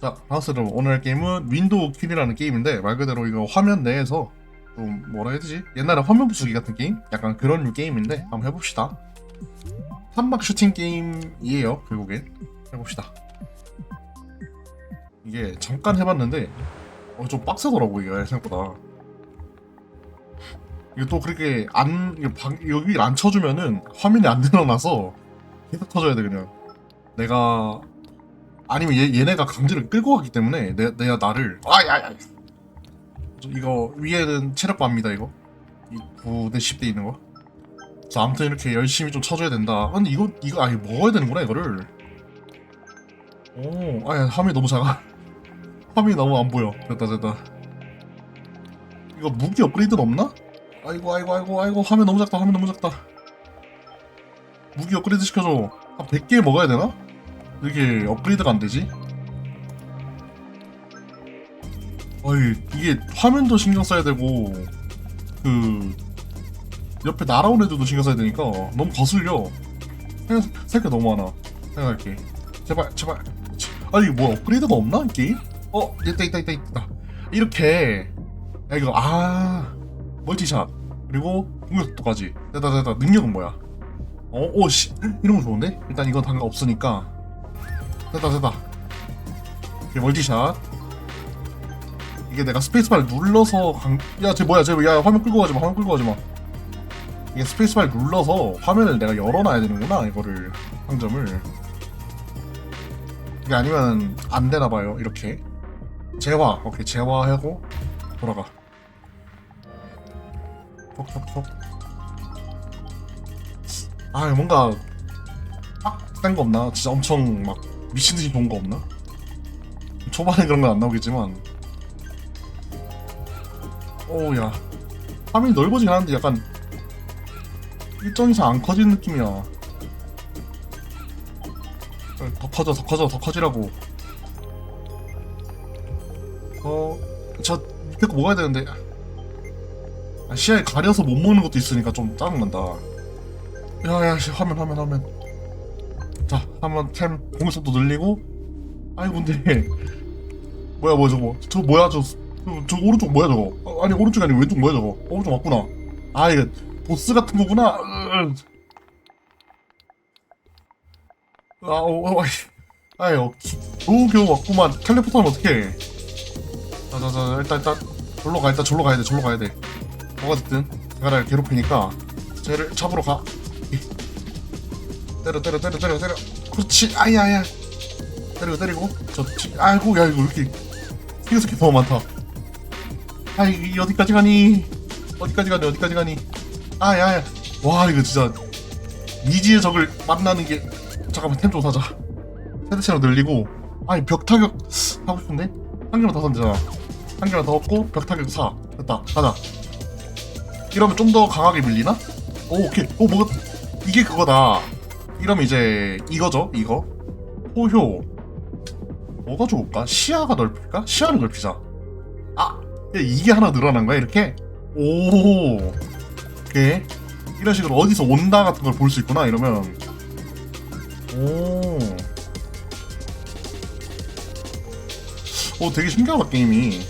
자, 반갑습니다. 오늘 할 게임은 윈도우 킬이라는 게임인데 말 그대로 이거 화면 내에서 좀 뭐라 해야 되지? 옛날에 화면 부수기 같은 게임? 약간 그런 류 게임인데 한번 해봅시다. 탄막 슈팅 게임이에요. 결국엔 해봅시다. 이게 잠깐 해봤는데 어, 좀 빡세더라고 이게 생각보다. 이게 또 그렇게 안 여기를 안 쳐주면은 화면이 안 늘어나서 계속 터져야 돼 그냥. 내가 아니면 얘, 얘네가 강제로 끌고 가기 때문에 내, 내가 나를 아야야 이거 위에는 체력바입니다 이거. 이 9대 10대 있는 거. 그래서 아무튼 이렇게 열심히 좀 쳐줘야 된다. 근데 이거 이거 아니 먹어야 되는구나 이거를. 오 아야 화면이 너무 작아. 화면이 너무 안 보여. 됐다 됐다. 이거 무기 업그레이드는 없나? 아이고 아이고 아이고 아이고 화면 너무 작다 화면 너무 작다. 무기 업그레이드 시켜줘. 한 100개 먹어야 되나? 이렇게 업그레이드가 안 되지? 어이 이게 화면도 신경 써야 되고 그 옆에 날아온 애들도 신경 써야 되니까 너무 거슬려. 생각, 생각 너무 많아. 생각할게. 제발 제발. 아니 뭐 업그레이드가 없나 이 게임? 어 있다 있다 있다 있다. 이렇게. 야 이거 아 멀티샷. 그리고 공격 속도까지. 됐다 됐다 능력은 뭐야? 어, 오, 씨, 이런 거 좋은데? 일단 이건 당가 없으니까. 됐다, 됐다. 이게 멀티샷. 이게 내가 스페이스바를 눌러서 강... 야, 쟤 뭐야, 쟤, 야, 화면 끌고 가지 마, 화면 끌고 가지 마. 이게 스페이스바를 눌러서 화면을 내가 열어놔야 되는구나, 이거를. 상점을. 이게 아니면 안 되나 봐요, 이렇게. 재화, 오케이, 재화하고 돌아가. 톡톡톡. 아 뭔가 빡센 거 없나? 진짜 엄청 막 미친 듯이 좋은 거 없나? 초반에 그런 건 안 나오겠지만. 오야. 화면이 넓어지긴 하는데 약간 일정 이상 안 커지는 느낌이야. 더 커져 더 커져 더 커지라고. 어저 밑에 거 먹어야 되는데. 아, 시야에 가려서 못 먹는 것도 있으니까 좀 짜증난다. 야야 씨 화면 화면 화면. 자 한번 템 공속도 늘리고. 아이 근데? 뭐야 뭐야 저거? 저 뭐야 저, 저, 저 오른쪽 뭐야 저거? 어, 아니 오른쪽이 아니고 왼쪽 뭐야 저거? 오른쪽 맞구나. 아 이거 보스 같은 거구나. 으. 아 어, 어, 아이 아이 어, 겨우 겨우 왔구만. 텔레포트하면 어떡해? 자자자 일단 일단 절로 가 일단 절로 가야 돼 절로 가야 돼. 뭐가 됐든 제가 날 괴롭히니까 쟤를 잡으러 가. 때려 때려 때려 때려 때려 그렇지 아야야 때리고 때리고. 저 지- 아이고 야 이거 왜 이렇게 튀겨서 너무 많다. 아이 이 어디까지 가니? 어디까지 가니? 어디까지 가니? 아야야 와 이거 진짜 미지의 적을 만나는 게 잠깐만 템 좀 사자. 세대체로 늘리고. 아니 벽 타격 하고 싶은데? 한 개만 더 되잖아 한 개만 더 얻고 벽 타격 사. 됐다 가자. 이러면 좀 더 강하게 밀리나? 오 오케이. 오 뭐가 이게 그거다 이러면 이제 이거죠 이거. 포효. 뭐가 좋을까? 시야가 넓힐까? 시야를 넓히자. 아! 야, 이게 하나 늘어난 거야 이렇게? 오! 오케이. 이런 식으로 어디서 온다 같은 걸 볼 수 있구나 이러면. 오. 오 되게 신기하다 게임이.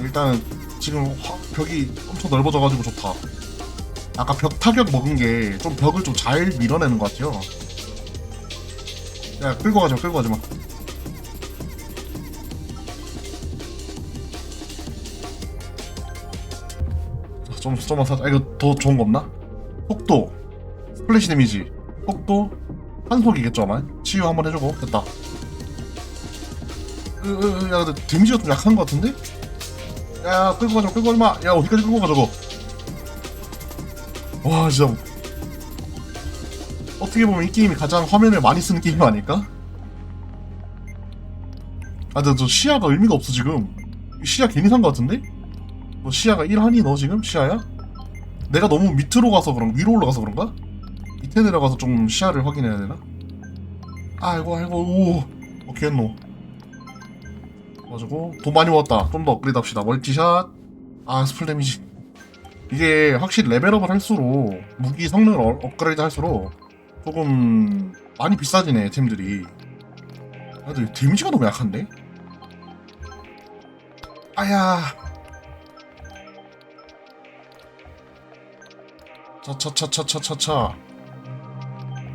일단은 지금 화- 벽이 엄청 넓어져가지고 좋다 아까 벽 타격 먹은 게 좀 벽을 좀 잘 밀어내는 것 같아요. 야 끌고 마, 끌고 가지 마. 자, 좀 좀만 사자. 아, 이거 더 좋은 거 없나? 속도, 스플래시 데미지, 속도, 한속이겠죠 아마. 치유 한번 해주고 됐다. 으, 으, 으, 야 근데 데미지가 좀 약한 것 같은데? 야 끌고 가자, 끌고 가지 마. 야 어디까지 끌고 가 저거? 와 진짜 어떻게 보면 이 게임이 가장 화면을 많이 쓰는 게임 아닐까? 아 근데 저 시야가 의미가 없어 지금 시야 괜히 산 거 같은데? 뭐 시야가 1하니 너 지금 시야야? 내가 너무 밑으로 가서 그런 위로 올라가서 그런가? 밑에 내려가서 좀 시야를 확인해야 되나? 아이고 아이고 오 어떻게 했노 가지고 돈 많이 모았다 좀 더 업그레이드 합시다 멀티샷 아 스플 데미지 이게 확실히 레벨업을 할수록 무기 성능을 어- 업그레이드 할수록 조금 많이 비싸지네 템들이 아, 근데 데미지가 너무 약한데? 아야. 차차차차차차차.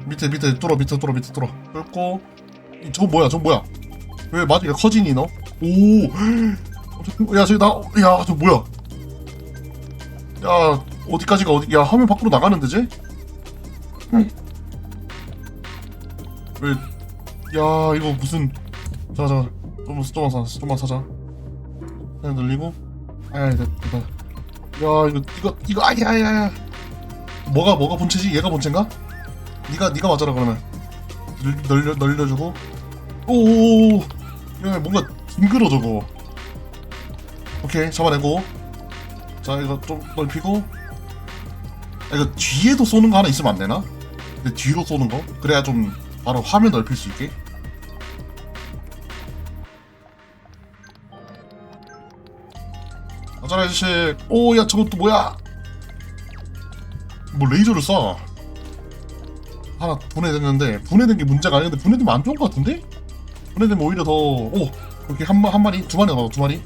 밑에 밑에 뚫어 밑에 뚫어 밑에 뚫어. 뚫고 이 저거 뭐야 저거 뭐야? 왜 마디가 커지니 너? 오. 야 저기 나야 저 뭐야? 야 어디까지가 어디? 야 화면 밖으로 나가는데 쟤? 왜? 야 이거 무슨 자자 좀 좀만 사 좀만 사자. 그냥 늘리고 아야 됐다. 야 이거 이거 이거 아야야야. 뭐가 뭐가 본체지? 얘가 본체인가? 네가 네가 맞아라 그러면 늘, 늘려 늘려주고 오오오 야 뭔가 징그러 저거 오케이 잡아내고 자 이거 좀 넓히고. 아, 이거 뒤에도 쏘는 거 하나 있으면 안 되나? 근데 뒤로 쏘는 거? 그래야 좀 바로 화면 넓힐 수 있게. 아자라 아저씨 오야 또 뭐야? 뭐 레이저를 쏴. 하나 분해됐는데 분해된 게 문제가 아닌데 분해되면 안 좋은 것 같은데? 분해되면 오히려 더오 이렇게 한, 마- 한 마리 두 마리 나와 두 마리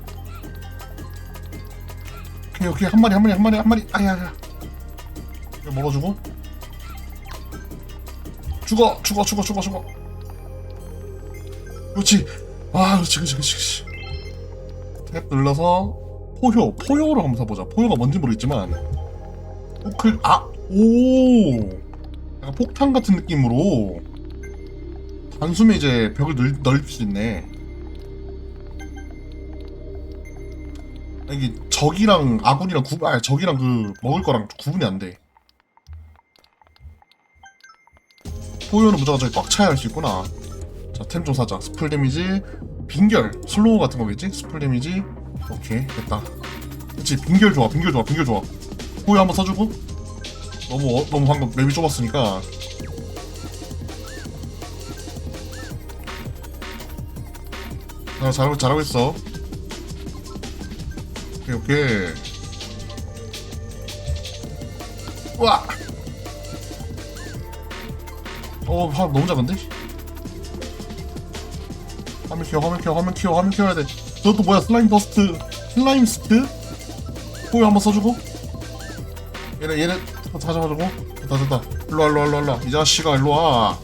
오케이 오케이. 한 마리 한 마리 한 마리 한 마리. 아야야. 이거 먹어주고. 죽어 죽어 죽어 죽어 죽어. 그렇지. 아 그렇지 그렇지 그렇지 탭 눌러서 포효 포효를 한번 사보자. 포효가 뭔지 모르겠지만. 포클 아오. 약간 폭탄 같은 느낌으로. 단숨에 이제 벽을 늘, 넓힐 수 있네. 이게 적이랑 아군이랑 구, 아 적이랑 그 먹을 거랑 구분이 안 돼. 포효는 무조건 저기 꽉 차야 할 수 있구나. 자, 템 좀 사자. 스플 데미지, 빈결, 슬로우 같은 거겠지? 스플 데미지. 오케이, 됐다. 그치, 빈결 좋아, 빈결 좋아, 빈결 좋아. 포효 한번 써주고. 너무 어- 너무 방금 맵이 좁았으니까 아 잘하고 잘하고 있어 오케이 오케이. 우와. 어 화, 너무 작은데? 화면 키워 화면 키워 화면 키워 화면 키워야 돼. 저것도 뭐야? 슬라임 더스트 슬라임 스트? 호요 한번 써주고. 얘네 얘네 다 잡아주고. 됐다 됐다. 일로와 일로와 일로와 일로와. 이 자식아 일로와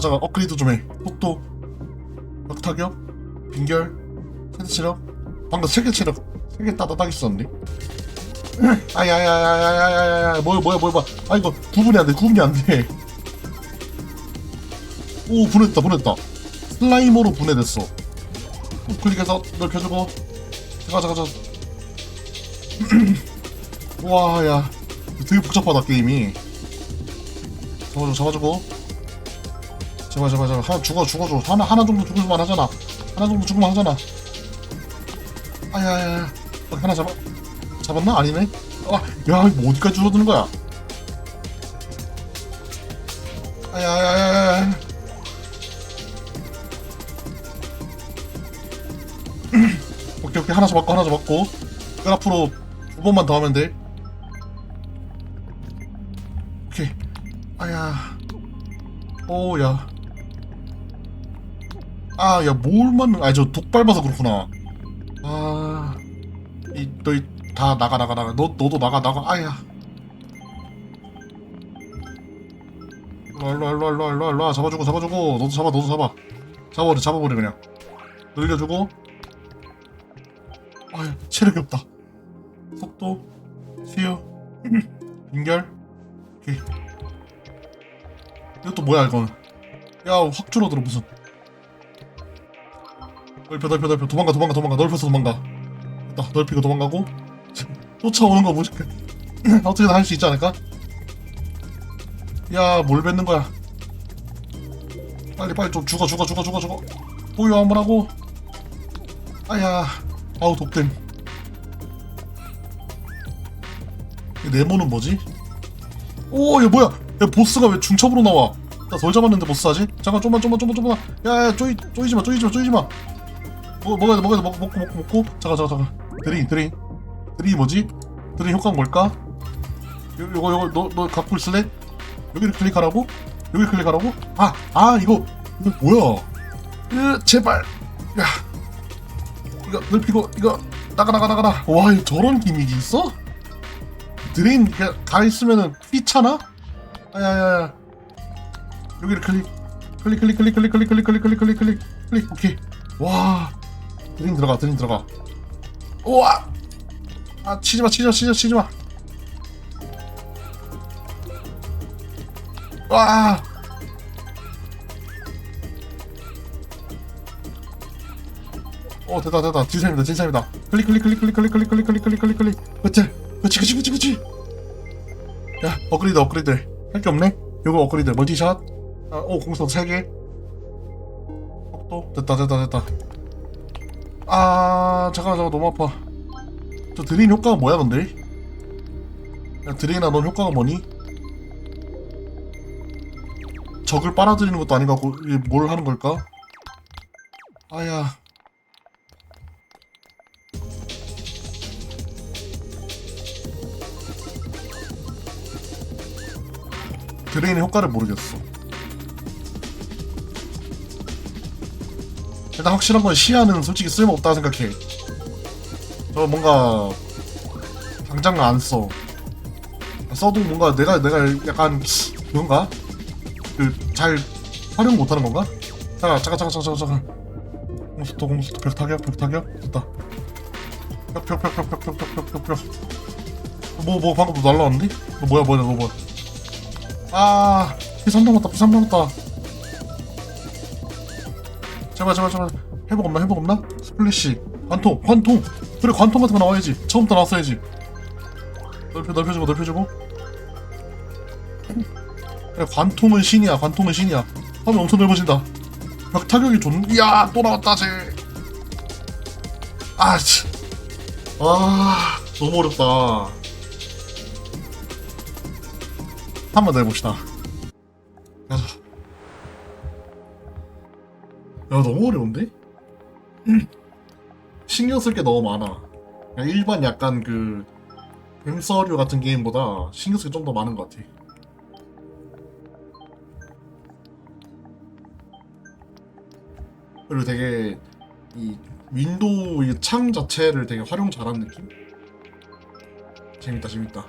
잠깐 업그레이드 좀 해. 속도. 벽타격 빈결? 세대 체력? 방금 세개 체력 세개 따다닥 있었는데? 아야야야야야야야 뭐야 뭐야 뭐야. 아 이거 구분이 안돼 구분이 안돼. 오 분해됐다 분해됐다. 슬라이머로 분해됐어. 클릭해서 넓혀주고. 가자 가자 와야. 되게 복잡하다 게임이. 잡아줘 잡아주고 제발 제발 제발 하나 죽어 죽어줘 하나 하나 정도 죽을만 하잖아. 하나 정도 죽을만 하잖아. 아야야야. 어, 하나 잡아. 잡았나? 아니네. 아야 이거 어디까지 줄어드는 거야? 아야야야야 오케이 오케이. 하나 잡았고 하나 잡았고. 그 앞으로 두 번만 더 하면 돼. 오케이. 아야. 오야 아 야 뭘 맞는 아니 저독 밟아서 그렇구나. 아 이 너희 다 나가 나가 나가. 너 너도 나가 나가. 아야. 일로와 일로와 일로와 일로와 일로와 일로와. 잡아주고 잡아주고. 너도 잡아 너도 잡아. 잡아버려 잡아버려 그냥. 늘려주고. 아유 체력이 없다. 속도 수요. 빈결. 오케이. 이것도 뭐야 이건 야 확 줄어들어 무슨 넓혀 넓혀 넓혀 도망가 도망가 도망가 넓혀서 도망가 됐다 넓히고 도망가고 쫓아오는 거 보니까 어떻게든 할 수 있지 않을까? 야뭘 뱉는 거야 빨리 빨리 좀 죽어 죽어 죽어 죽어 죽어 보유 한번 하고 아야 아우 독댐 이 네모는 뭐지? 오, 얘 뭐야? 야, 보스가 왜 중첩으로 나와? 나덜 잡았는데 보스 하지? 잠깐, 좀만, 좀만, 좀만, 좀만. 야, 야, 쪼이, 쪼이지 마, 쪼이지 마, 쪼이지 마. 뭐, 먹어야 돼, 먹어야 돼, 먹, 먹고, 먹고, 먹고. 잠깐, 잠깐, 잠깐. 드링, 드링. 드링이 뭐지? 드링 효과가 뭘까? 요, 요거 요거 너 너 갖고 있을래? 여기를 클릭하라고? 여기 클릭하라고? 아, 아 이거 이거 뭐야? 으, 제발. 야. 이거 넓히고 이거 나가 나가 나가라. 와, 이거 저런 기믹이 있어? 그냥 가 있으면은 피차나? 아 야 야 야. 여기를 클릭. 클릭 클릭 클릭 클릭 클릭 클릭 클릭 클릭 클릭 클릭 클릭 오케이. 와. 드레인 들어가 드레인 들어가. 우와. 아, 치지 마, 치지 마, 치지 마, 치지 마. 와. 어 됐다 됐다. 진삼이다 진삼이다. 클릭 클릭 클릭 클릭 클릭 클릭 클릭 클릭 클릭 클릭. 클릭 그치? 그치 그치 그치 그치. 야 업그레이드 업그레이드. 할 게 없네? 요거 업그레이드. 멀티샷. 아 오 공속 3개. 속도? 됐다 됐다 됐다 아 잠깐만 잠깐 너무 아파 저 드레인 효과가 뭐야 근데 야 드레인아 넌 효과가 뭐니? 적을 빨아들이는 것도 아닌 것 같고 뭘 하는 걸까? 아야 드레인의 효과를 모르겠어 일단 확실한 건 시야는 솔직히 쓸모없다 생각해. 저 뭔가 당장 안써. 써도 뭔가 내가 내가 약간 그런가? 그 잘 활용 못하는 건가? 잠깐 잠깐 잠깐 잠깐 잠깐. 공수토 공수토 벽 타격 벽 타격. 됐다. 벽벽벽벽벽벽벽 벽벽. 뭐뭐 방금 뭐 날라왔는데? 너 뭐야 뭐야 너 뭐야? 아 피삼 남았다 피삼 남았다 제발 제발 제발. 회복 없나? 회복 없나? 스플래시. 관통 관통. 그래 관통 같은 거 나와야지. 처음부터 나왔어야지. 넓혀 넓혀주고 넓혀주고. 그래 관통은 신이야. 관통은 신이야. 화면 엄청 넓어진다. 벽 타격이 좋 이야 또 나왔다 쟤. 아씨. 아 너무 어렵다. 한 번 더 해봅시다. 가자 야 너무 어려운데? 신경 쓸 게 너무 많아 그냥 일반 약간 그 뱀서류 같은 게임보다 신경 쓸 게 좀 더 많은 것 같아 그리고 되게 이 윈도우 이 창 자체를 되게 활용 잘한 느낌? 재밌다 재밌다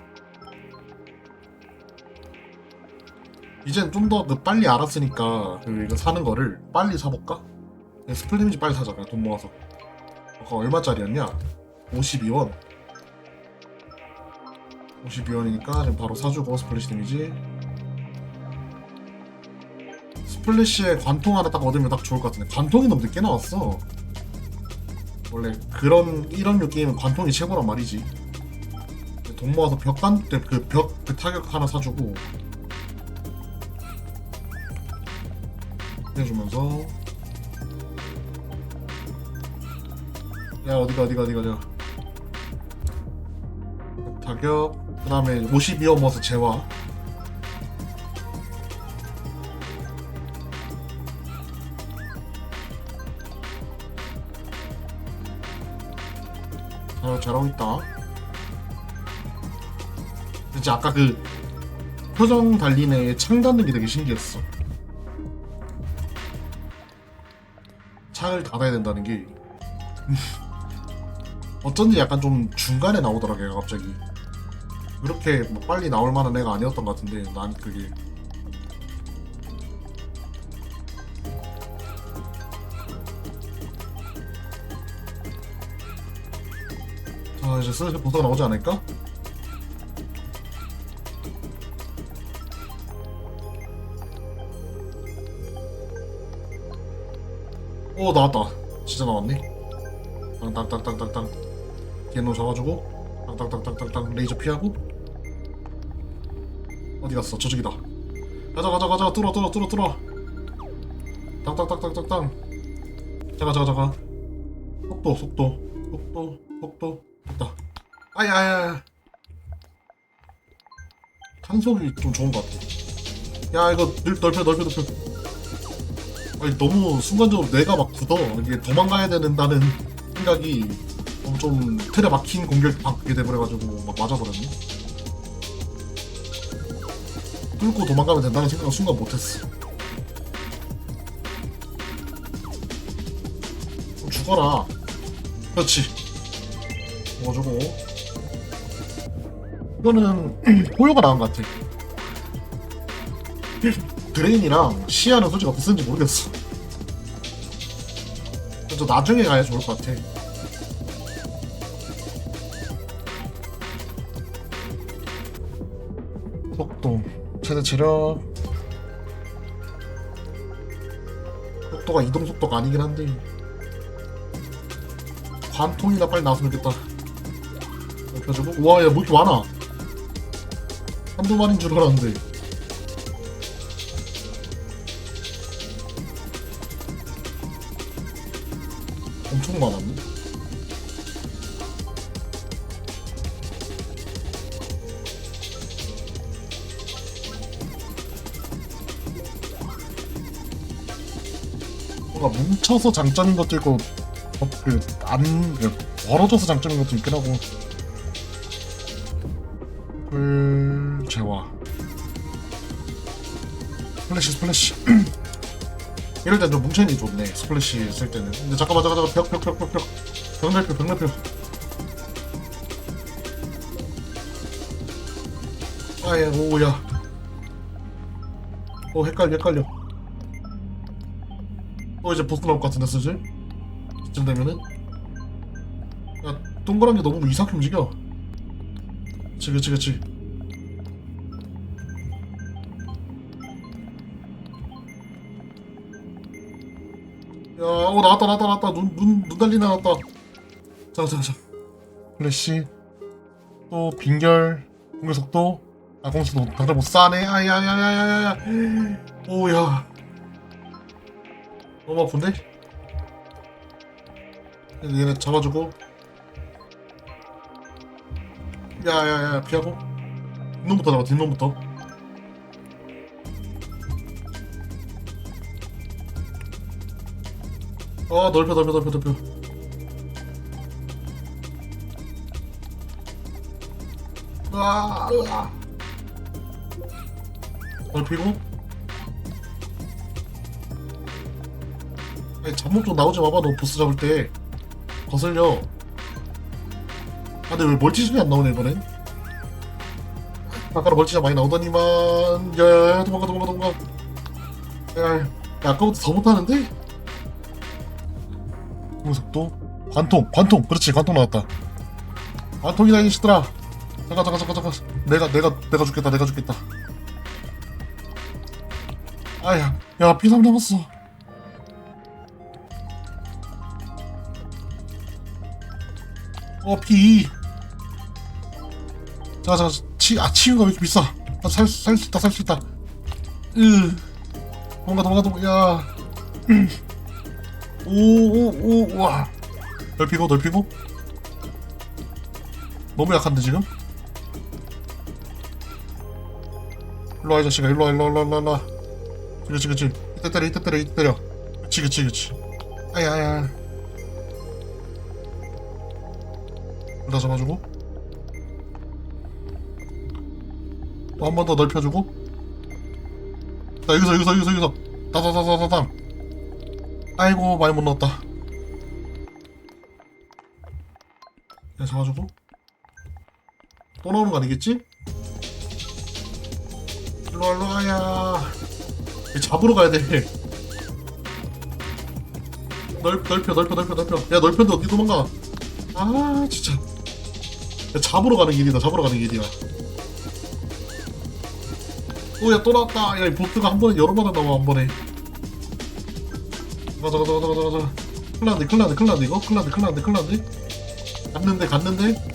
이젠 좀 더 그 빨리 알았으니까 그 이거 사는 거를 빨리 사볼까? 그냥 스플리미지 빨리 사자. 그냥 돈 모아서. 아까 얼마짜리였냐? 52원. 52원이니까 지금 바로 사주고 스플래시 데미지. 스플래시에 관통 하나 딱 얻으면 딱 좋을 것 같은데 관통이 너무 늦게 나왔어. 원래 그런 이런 류 게임은 관통이 최고란 말이지. 돈 모아서 벽관 그벽 그 타격 하나 사주고. 해주면서 야 어디가 어디가 어디가 어디가? 타격 그 다음에 52원 모아서 재화. 잘, 잘하고 있다. 진짜 아까 그 표정 달린 애의 창 닫는 게 되게 신기했어. 창을 닫아야 된다는 게 어쩐지 약간 좀 중간에 나오더라 걔가 갑자기. 그렇게 뭐 빨리 나올 만한 애가 아니었던 것 같은데 난 그게. 자 이제 슬슬 보드가 나오지 않을까? 오 나왔다. 진짜 나왔네. 땅땅땅땅땅땅 뒤에 놈 잡아주고 땅땅땅땅땅땅 레이저 피하고. 어디 갔어? 저쪽이다. 가자 가자 가자. 뚫어 뚫어 뚫어 뚫어. 땅땅땅땅땅땅. 자가 자가 자가 속도 속도. 속도 속도. 됐다. 아야야야 탄속이 좀 좋은 것 같아. 야 이거 넓- 넓혀 넓혀 넓혀. 아니 너무 순간적으로 뇌가 막 굳어. 이게 도망가야 된다는 생각이 너무 좀 틀에 막힌 공격 받게 돼버려가지고 막 맞아버렸네 뚫고 도망가면 된다는 생각을 순간 못했어. 그럼 죽어라. 그렇지. 먹어주고. 이거는 호요가 나은 것 같아. 드레인이랑 시야는 솔직히 어떻게 쓰는지 모르겠어. 나중에 가야 좋을 것 같아. 최대 체력. 속도가 이동 속도가 아니긴 한데. 관통이나 빨리 나왔으면 좋겠다. 넓혀주고. 와, 야, 뭐 이렇게 많아? 한두 마리인 줄 알았는데. 엄청 많았네. 뭔가 뭉쳐서 장점인 것도 있고, 어, 그, 안, 그, 멀어져서 장점인 것도 있긴 하고. 불, 재화. 스플래시, 스플래시. 이럴 땐 좀 뭉쳐있는 게 좋네 스플래시 쓸 때는 근데 잠깐만 잠깐만 벽벽벽 벽벽 벽날표 벽날표 아예 오야 어 헷갈려 헷갈려 어 이제 보스 나올 것 같은데 슬슬 이쯤 되면은 야 동그란 게 너무 이상하게 움직여 그치 그치 그치 야, 어 나왔다 나왔다 나왔다 눈 눈 눈 달리 나왔다. 자, 자, 자. 플래시 또 빙결 공격 속도 아 속도 당장 못 싸네. 아야야야야야야. 오야. 너무 아픈데? 얘네 잡아주고. 야야야 피하고. 뒷놈부터 잡아 뒷놈부터. 어 넓혀 넓혀 넓혀 넓혀 으아 으아 넓히고 잡목 좀 나오지 마봐 너 보스 잡을 때. 거슬려. 아 근데 왜 멀티집이 안 나오네 이번엔? 아까는 멀티잡 많이 나오더니만. 야야야 도망가 도망가 도망가. 야, 야 아까부터 더 못하는데? 공속도 관통 관통. 그렇지 관통 나왔다. 관통이다 이 시들아 잠깐 잠깐 잠깐 잠깐. 내가 내가 내가 죽겠다 내가 죽겠다. 아야 야 P3 남았어 어 P2 잠깐 잠깐 치, 아 치유가 왜 이렇게 비싸 살살 수 있다 살 수 있다. 으. 도망가 도망가 도망가 야. 오 오 오 와. 넓히고 넓히고. 너무 약한데 지금? 일로와 이 자식아. 일로와 일로와 일로와 일로와. 그렇지 그렇지 이때 때려 이때 때려 이때 때려. 그치 그치 그치. 아야 아야 둘다 잡아주고. 또 한 번 더 넓혀주고. 자 여기서 여기서 여기서 여기서. 다다다다다다. 아이고 많이 못 넣었다. 야 잡아주고. 또 나오는 거 아니겠지? 일로와 일로 와 야. 잡으러 가야 돼. 넓, 넓혀 넓혀 넓혀 넓혀. 야 넓혔는데 어디 도망가? 아 진짜 야, 잡으러 가는 길이다 잡으러 가는 길이야. 오야 또 나왔다. 야이 보트가 한 번에 여러 번에 나와 한 번에. 가자 가자 가자 가자 가자. 큰일났네 큰일났네 큰일났네 이거? 큰일났네 큰일났네 큰일났네 갔는데 갔는데?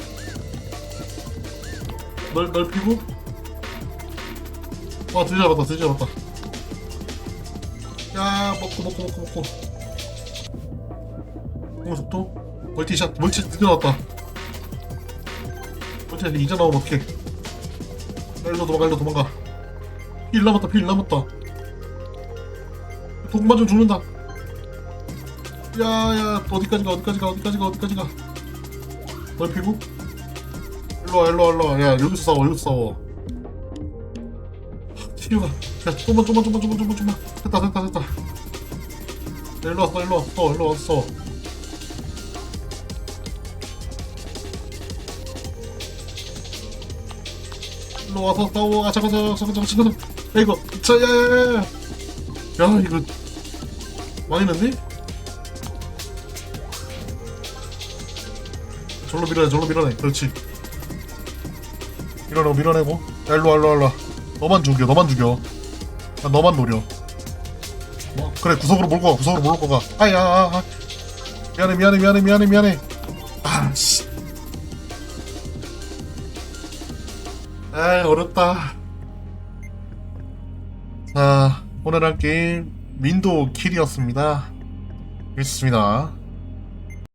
널 넓히고? 와 드디어 잡았다 드디어 잡았다. 야 먹고 먹고 먹고 먹고. 공속도? 멀티샷 멀티 드디어 나왔다 멀티샷 이제 나오면 어떡해 일로 도망가 일로 도망가. 필 남았다 필 남았다. 독 맞으면 죽는다. 야야 어디까지 가 어디까지 가 어디까지 가 어디까지 가. 넓히고? 일로와 일로와 일로와. 야 여기서 싸워 여기서 싸워. 튀겨가. 야 좀만 좀만 좀만 좀만 좀만 좀만. 됐다 됐다 됐다. 야, 일로 왔어 일로 왔어 일로 왔어 일로 와서 아 잠깐 잠깐 잠깐 잠깐 야 이거. 자야야야야. 야 이거 났네? 절로 밀어내 절로 밀어내. 그렇지. 밀어내고 밀어내고. 야 일로와 일로와 일로와. 너만 죽여 너만 죽여. 나 너만 노려. 어, 그래 구석으로 몰고 가 구석으로 몰고 가. 아야 아, 아. 미안해 미안해 미안해 미안해 미안해 아 어렵다. 자 오늘 할 게임 윈도우 킬이었습니다. 좋습니다